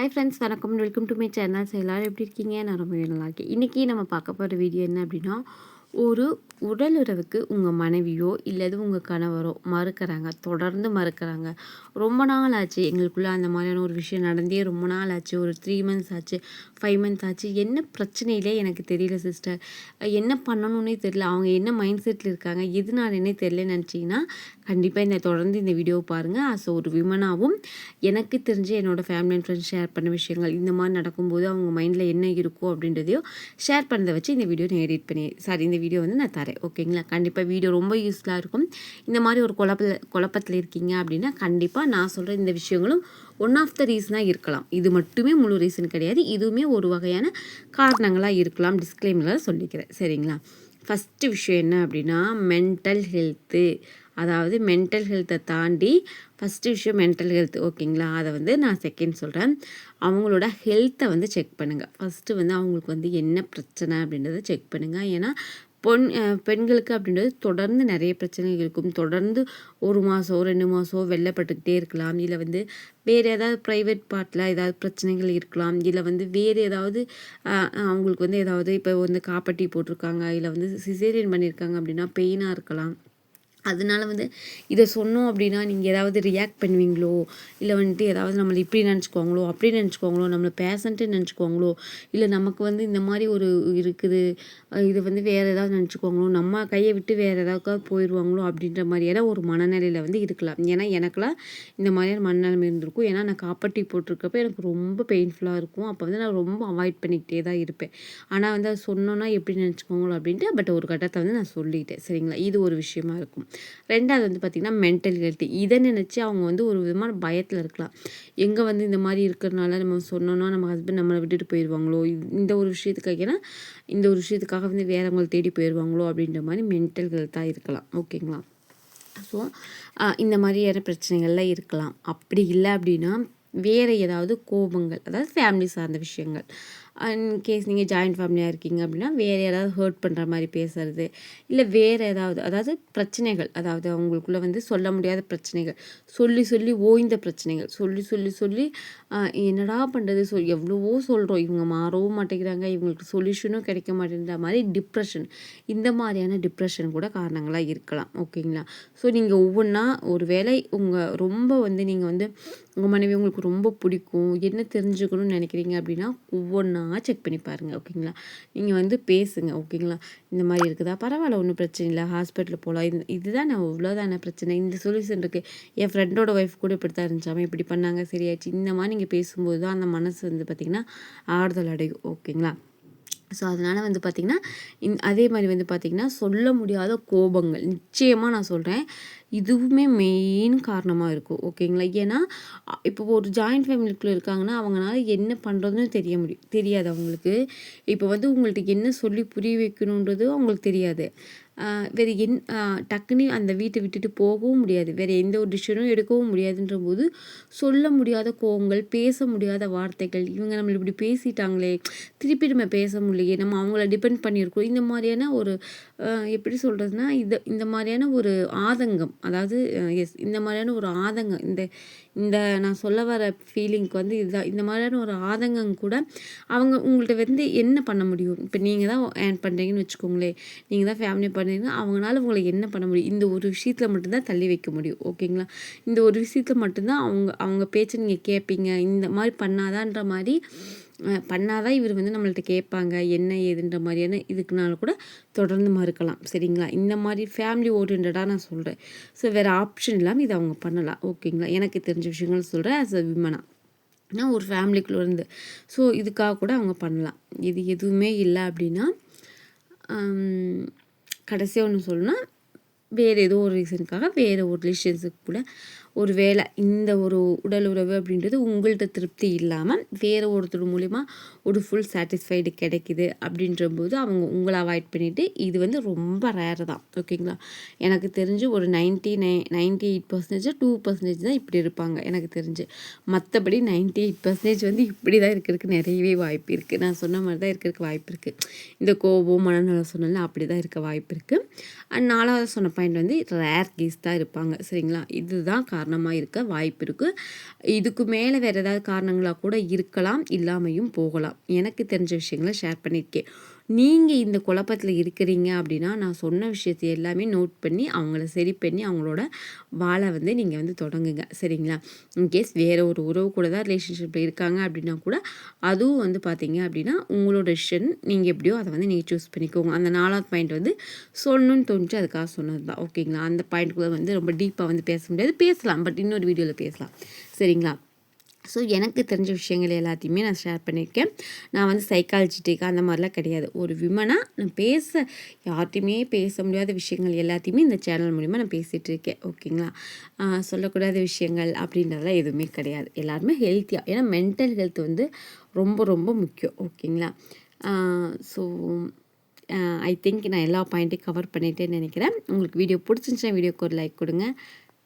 Hi friends வணக்கம். Welcome to my channel எல்லோரும் எப்படி இருக்கீங்க? நான் ரொம்ப நல்லா இருக்கேன். இன்றைக்கி நம்ம பார்க்க போகிற வீடியோ என்ன அப்படின்னா ஒரு உடல் உறவுக்கு உங்கள் மனைவியோ இல்லது உங்கள் கணவரோ மறுக்கிறாங்க. தொடர்ந்து மறுக்கிறாங்க. ரொம்ப நாள் ஆச்சு. எங்களுக்குள்ளே அந்த மாதிரியான ஒரு விஷயம் நடந்தே ரொம்ப நாள் ஆச்சு. ஒரு த்ரீ மந்த்ஸ் ஆச்சு ஃபைவ் மந்த்ஸ் ஆச்சு. என்ன பிரச்சனையிலே எனக்கு தெரியல சிஸ்டர் என்ன பண்ணணும்னே தெரியல. அவங்க என்ன மைண்ட் செட்டில் இருக்காங்க? எதுனாலனே தெரியல நினச்சிங்கன்னா கண்டிப்பாக இந்த தொடர்ந்து இந்த வீடியோவை பாருங்கள் ஆஸ் ஒரு விமனாகவும் எனக்கு தெரிஞ்சு என்னோடய ஃபேமிலி அண்ட் ஃப்ரெண்ட்ஸ் ஷேர் பண்ண விஷயங்கள் இந்த மாதிரி நடக்கும்போது அவங்க மைண்டில் என்ன இருக்கும் அப்படின்றதையோ ஷேர் பண்ணதை வச்சு இந்த வீடியோ நான் எடிட் பண்ணி சாரி இந்த வீடியோ வந்து நான் தரேன். ஓகேங்களா கண்டிப்பாக வீடியோ ரொம்ப யூஸ்ஃபுல்லாக இருக்கும். இந்த மாதிரி ஒரு குழப்ப குழப்பத்தில் இருக்கீங்க அப்படின்னா கண்டிப்பாக நான் சொல்கிற இந்த விஷயங்களும் ஒன் ஆஃப் த ரீசனாக இருக்கலாம். இது மட்டுமே முழு ரீசன் கிடையாது. இதுவுமே ஒரு வகையான காரணங்களாக இருக்கலாம். டிஸ்க்ளைமில் சொல்லிக்கிறேன். சரிங்களா? ஃபஸ்ட்டு விஷயம் என்ன அப்படின்னா மென்டல் ஹெல்த்து அதாவது மென்டல் ஹெல்த்தை தாண்டி ஃபஸ்ட்டு விஷயம் மென்டல் ஹெல்த் ஓகேங்களா அதை வந்து நான் செகண்ட் சொல்கிறேன் அவங்களோட ஹெல்த்தை வந்து செக் பண்ணுங்கள் ஃபஸ்ட்டு வந்து அவங்களுக்கு வந்து என்ன பிரச்சனை அப்படின்றத செக் பண்ணுங்கள் ஏன்னா பொன் பெண்களுக்கு அப்படின்றது தொடர்ந்து நிறைய பிரச்சனைகள் இருக்கும். தொடர்ந்து ஒரு மாதம் ரெண்டு மாதம் வெள்ளப்பட்டுக்கிட்டே இருக்கலாம். இல்லை வந்து வேறு ஏதாவது ப்ரைவேட் பார்ட்டில் ஏதாவது பிரச்சனைகள் இருக்கலாம். இல்லை வந்து வேறு ஏதாவது அவங்களுக்கு வந்து ஏதாவது இப்போ வந்து காப்பட்டி போட்டிருக்காங்க. இல்லை வந்து சிசேரியன் பண்ணியிருக்காங்க அப்படின்னா பெயினாக இருக்கலாம். அதனால வந்து இதை சொன்னோம் அப்படின்னா நீங்கள் ஏதாவது ரியாக்ட் பண்ணுவீங்களோ? இல்லை வந்துட்டு ஏதாவது நம்மளை இப்படி நினச்சிக்குவாங்களோ? அப்படி நினச்சிக்குவாங்களோ? நம்மளை பேசண்ட்டு நினச்சிக்குவாங்களோ? இல்லை நமக்கு வந்து இந்த மாதிரி ஒரு இருக்குது. இதை வந்து வேறு ஏதாவது நினச்சிக்குவாங்களோ? நம்ம கையை விட்டு வேறு ஏதாவது போயிடுவாங்களோ அப்படின்ற மாதிரியான ஒரு மனநிலையில் வந்து இருக்கலாம். ஏன்னா எனக்குலாம் இந்த மாதிரியான மனநிலைமை இருந்திருக்கும். ஏன்னா நான் காப்பட்டி போட்டிருக்கப்ப எனக்கு ரொம்ப பெயின்ஃபுல்லாக இருக்கும். அப்போ வந்து நான் ரொம்ப அவாய்ட் பண்ணிக்கிட்டே தான் இருப்பேன். ஆனால் வந்து அது சொன்னோன்னா எப்படி நினச்சிக்கோங்களோ அப்படின்ட்டு பட் ஒரு கட்டத்தை வந்து நான் சொல்லிட்டேன். சரிங்களா? இது ஒரு விஷயமா இருக்கும். ரெண்டாவது வந்து பார்த்திங்கன்னா மென்டல் ஹெல்த் இதை நினச்சி அவங்க வந்து ஒரு விதமான பயத்தில் இருக்கலாம். எங்கே வந்து இந்த மாதிரி இருக்கிறனால நம்ம சொன்னோன்னா நம்ம ஹஸ்பண்ட் நம்மளை விட்டுட்டு போயிடுவாங்களோ இந்த ஒரு விஷயத்துக்காக ஏன்னா இந்த ஒரு விஷயத்துக்காக வந்து வேறவங்களை தேடி போயிடுவாங்களோ அப்படின்ற மாதிரி மென்டல் ஹெல்த்தாக இருக்கலாம். ஓகேங்களா? ஸோ இந்த மாதிரியான பிரச்சனைகள்லாம் இருக்கலாம். அப்படி இல்லை அப்படின்னா வேறு ஏதாவது கோபங்கள் அதாவது ஃபேமிலி சார்ந்த விஷயங்கள். இன்கேஸ் நீங்கள் ஜாயிண்ட் ஃபேமிலியாக இருக்கீங்க அப்படின்னா வேறு யாராவது ஹர்ட் பண்ணுற மாதிரி பேசுறது இல்லை வேறு ஏதாவது அதாவது பிரச்சனைகள் அதாவது அவங்களுக்குள்ளே வந்து சொல்ல முடியாத பிரச்சனைகள் சொல்லி சொல்லி ஓய்ந்த பிரச்சனைகள் சொல்லி சொல்லி சொல்லி என்னடா பண்ணுறது சொல் எவ்வளவோ சொல்கிறோம் இவங்க மாறவும் மாட்டேங்கிறாங்க இவங்களுக்கு சொல்யூஷனும் கிடைக்க மாட்டேங்கிற மாதிரி டிப்ரெஷன் இந்த மாதிரியான டிப்ரெஷன் கூட காரணங்களாக இருக்கலாம் ஓகேங்களா? ஸோ நீங்கள் ஒவ்வொன்றா ஒரு வேலை உங்கள் ரொம்ப வந்து நீங்கள் வந்து உங்கள் மனைவி உங்களுக்கு ரொம்ப பிடிக்கும் என்ன தெரிஞ்சுக்கணும்னு நினைக்கிறீங்க அப்படின்னா ஒவ்வொன்றா செக் பண்ணி பாருங்கள் ஓகேங்களா நீங்கள் வந்து பேசுங்க ஓகேங்களா இந்த மாதிரி இருக்குதா? பரவாயில்ல ஒன்றும் பிரச்சனை இல்லை. ஹாஸ்பிட்டலில் போகலாம் இது இதுதான் நான் இவ்வளோதான பிரச்சனை. இந்த சொல்யூஷன் இருக்குது என் ஃப்ரெண்டோட ஒய்ஃப் கூட இப்படி தான் இருந்துச்சாமல் இப்படி பண்ணாங்க சரியாச்சு. இந்த மாதிரி நீங்கள் பேசும்போது தான் அந்த மனசு வந்து பார்த்திங்கன்னா ஆறுதல் அடையும் ஓகேங்களா ஸோ அதனால் வந்து பார்த்திங்கன்னா இந் அதே மாதிரி வந்து பார்த்திங்கன்னா சொல்ல முடியாத கோபங்கள். நிச்சயமாக நான் சொல்கிறேன் இதுவுமே மெயின் காரணமாக இருக்கும். ஓகேங்களா ஏன்னா இப்போ ஒரு ஜாயிண்ட் ஃபேமிலிக்குள்ளே இருக்காங்கன்னா அவங்களால என்ன பண்ணுறதுன்னு தெரிய முடியும் தெரியாது அவங்களுக்கு. இப்போ வந்து உங்கள்கிட்ட என்ன சொல்லி புரிய வைக்கணுன்றது அவங்களுக்கு தெரியாது. வேறு என் டக்குன்னு அந்த வீட்டை விட்டுட்டு போகவும் முடியாது. வேறு எந்த ஒரு டிசிஷனும் எடுக்கவும் முடியாதுன்ற போது சொல்ல முடியாத கோவங்கள் பேச முடியாத வார்த்தைகள் இவங்க நம்மளை இப்படி பேசிட்டாங்களே திருப்பி நம்ம பேச முடியலையே நம்ம அவங்கள டிபெண்ட் பண்ணியிருக்கோம் இந்த மாதிரியான ஒரு எப்படி சொல்கிறதுனா இது இந்த மாதிரியான ஒரு ஆதங்கம் அதாவது எஸ் இந்த மாதிரியான ஒரு ஆதங்கம் இந்த இந்த நான் சொல்ல வர ஃபீலிங்க்கு வந்து இதுதான் இந்த மாதிரியான ஒரு ஆதங்கம் கூட அவங்க உங்கள்கிட்ட வந்து என்ன பண்ண முடியும்? இப்போ நீங்கள் தான் ஏன் பண்ணுறீங்கன்னு வச்சுக்கோங்களேன். நீங்கள் தான் ஃபேமிலி பண்ணுறீங்கன்னா அவங்களால உங்களை என்ன பண்ண முடியும்? இந்த ஒரு விஷயத்தில் மட்டும்தான் தள்ளி வைக்க முடியும் ஓகேங்களா? இந்த ஒரு விஷயத்தில் மட்டும்தான் அவங்க அவங்க பேச்சை நீங்கள் கேட்பீங்க இந்த மாதிரி பண்ணாதான்ற மாதிரி பண்ணாதான் இவர் வந்து நம்மள்ட்ட கேட்பாங்க என்ன ஏதுன்ற மாதிரியான இதுக்குனால கூட தொடர்ந்து மறுக்கலாம். சரிங்களா? இந்த மாதிரி ஃபேமிலி ஓரியன்டாக நான் சொல்கிறேன் ஸோ வேறு ஆப்ஷன் இல்லாமல் இதை அவங்க பண்ணலாம். ஓகேங்களா எனக்கு தெரிஞ்ச விஷயங்கள் சொல்கிறேன் ஆஸ் அ விமனா நான் ஒரு ஃபேமிலிக்குள்ளே இருந்து. ஸோ இதுக்காக கூட அவங்க பண்ணலாம். இது எதுவுமே இல்லை அப்படின்னா கடைசியாக ஒன்று சொல்லணும்னா வேறு ஏதோ ஒரு ரீசனுக்காக வேறு ஒரு ரிலேஷன்ஸுக்கு கூட ஒரு வேலை இந்த ஒரு உடல் உறவு அப்படின்றது உங்கள்கிட்ட திருப்தி இல்லாமல் வேறு ஒருத்தர் மூலிமா ஒரு ஃபுல் சாட்டிஸ்ஃபைடு கிடைக்குது அப்படின்ற போது அவங்க உங்களை அவாய்ட் பண்ணிவிட்டு இது வந்து ரொம்ப ரேர் தான். ஓகேங்களா எனக்கு தெரிஞ்சு ஒரு நைன்ட்டி நை ninety eight percentage two percentage தான் இப்படி இருப்பாங்க எனக்கு தெரிஞ்சு. மற்றபடி நைன்ட்டி எயிட் பர்சன்டேஜ் வந்து இப்படி தான் இருக்கிறதுக்கு நிறையவே வாய்ப்பு இருக்குது நான் சொன்ன மாதிரி தான் இருக்கிறதுக்கு வாய்ப்பு இருக்குது இந்த கோபம் மனநலம் சொன்னாலும் அப்படி தான் இருக்க வாய்ப்பு இருக்குது அண்ட் நாலாவது சொன்ன பாயிண்ட் வந்து ரேர் கேஸ் தான் இருப்பாங்க. சரிங்களா? இதுதான் காரணமாக இருக்க வாய்ப்பு இருக்குது இதுக்கு மேலே வேறு ஏதாவது காரணங்களாக கூட இருக்கலாம் இல்லாமையும் போகலாம். எனக்கு தெரிஞ்ச விஷயங்களை ஷேர் பண்ணியிருக்கேன். நீங்கள் இந்த குழப்பத்தில் இருக்கிறீங்க அப்படின்னா நான் சொன்ன விஷயத்தை எல்லாமே நோட் பண்ணி அவங்கள சரி பண்ணி அவங்களோட வாழை வந்து நீங்கள் வந்து தொடங்குங்க. சரிங்களா? இன்கேஸ் வேறு ஒரு உறவு கூட தான் ரிலேஷன்ஷிப்பில் இருக்காங்க அப்படின்னா கூட அதுவும் வந்து பார்த்தீங்க அப்படின்னா உங்களோட டிசிஷன் நீங்கள் எப்படியோ அதை வந்து நீங்கள் சூஸ் பண்ணிக்கோங்க. அந்த நாலாவது பாயிண்ட் வந்து சொல்லணும்னு தோணுச்சு அதுக்காக சொன்னது தான். ஓகேங்களா அந்த பாயிண்ட்குள்ளே வந்து ரொம்ப டீப்பாக வந்து பேச முடியாது. பேசலாம் பட் இன்னொரு வீடியோவில் பேசலாம். சரிங்களா? ஸோ எனக்கு தெரிஞ்ச விஷயங்கள் எல்லாத்தையுமே நான் ஷேர் பண்ணியிருக்கேன். நான் வந்து சைக்காலஜிட்டிக்கா அந்த மாதிரிலாம் கிடையாது. ஒரு விமனாக நான் பேச யார்ட்டையுமே பேச முடியாத விஷயங்கள் எல்லாத்தையுமே இந்த சேனல் மூலிமா நான் பேசிகிட்டு இருக்கேன். ஓகேங்களா சொல்லக்கூடாத விஷயங்கள் அப்படின்றதெல்லாம் எதுவுமே கிடையாது. எல்லாருமே ஹெல்த்தியாக ஏன்னா மென்டல் ஹெல்த் வந்து ரொம்ப ரொம்ப முக்கியம். ஓகேங்களா ஸோ ஐ திங்க் நான் எல்லா பாயிண்ட்டையும் கவர் பண்ணிட்டேன்னு நினைக்கிறேன். உங்களுக்கு வீடியோ பிடிச்சிருந்துச்சுன்னா வீடியோக்கு ஒரு லைக் கொடுங்க.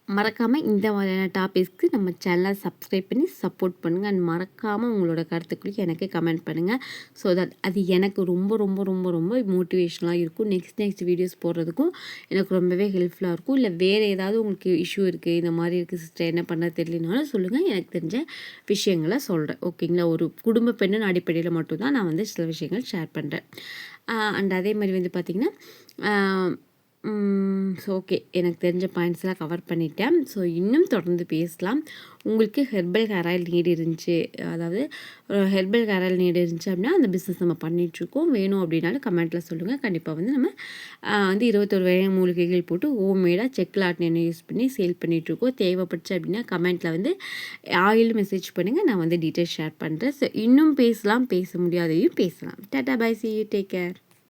மறக்காமல் இந்த மாதிரியான டாபிக்ஸ்க்கு நம்ம சேனலை சப்ஸ்கிரைப் பண்ணி சப்போர்ட் பண்ணுங்கள் அண்ட் மறக்காமல் உங்களோட கருத்துக்களையும் எனக்கு கமெண்ட் பண்ணுங்கள் ஸோ தட் அது எனக்கு ரொம்ப ரொம்ப ரொம்ப ரொம்ப மோட்டிவேஷனாக இருக்கும். நெக்ஸ்ட் நெக்ஸ்ட் வீடியோஸ் போடுறதுக்கும் எனக்கு ரொம்பவே ஹெல்ப்ஃபுல்லாக இருக்கும். இல்லை வேறு ஏதாவது உங்களுக்கு இஷ்யூ இருக்குது இந்த மாதிரி இருக்குது சிஸ்டர் என்ன பண்ண தெரியலனாலும் சொல்லுங்கள் எனக்கு தெரிஞ்ச விஷயங்களை சொல்கிறேன் ஓகேங்களா ஒரு குடும்ப பெண்ணின் அடிப்படையில் மட்டும்தான் நான் வந்து சில விஷயங்கள் ஷேர் பண்ணுறேன் அண்ட் அதே மாதிரி வந்து பார்த்திங்கன்னா ஸோ ஓகே எனக்கு தெரிஞ்ச பாயிண்ட்ஸ்லாம் கவர் பண்ணிட்டேன். ஸோ இன்னும் தொடர்ந்து பேசலாம். உங்களுக்கு ஹெர்பல் ஹேர் ஆயில் நீடு இருந்துச்சு. அதாவது ஹெர்பல் ஹேர் ஆயில் நீடு இருந்துச்சு அப்படின்னா அந்த பிஸ்னஸ் நம்ம பண்ணிகிட்ருக்கோம் வேணும் அப்படின்னாலும் கமெண்ட்டில் சொல்லுங்கள் கண்டிப்பாக வந்து நம்ம வந்து இருபத்தொரு வகை மூலிகைகள் போட்டு ஹோம்மேடாக செக்கில் ஆட்டின யூஸ் பண்ணி சேல் பண்ணிகிட்ருக்கோம் தேவைப்பட்டுச்சு அப்படின்னா கமெண்ட்டில் வந்து ஆயில் மெசேஜ் பண்ணுங்கள் நான் வந்து டீட்டெயில்ஸ் ஷேர் பண்ணுறேன் ஸோ இன்னும் பேசலாம். பேச முடியாதையும் பேசலாம். Tata bye see you take care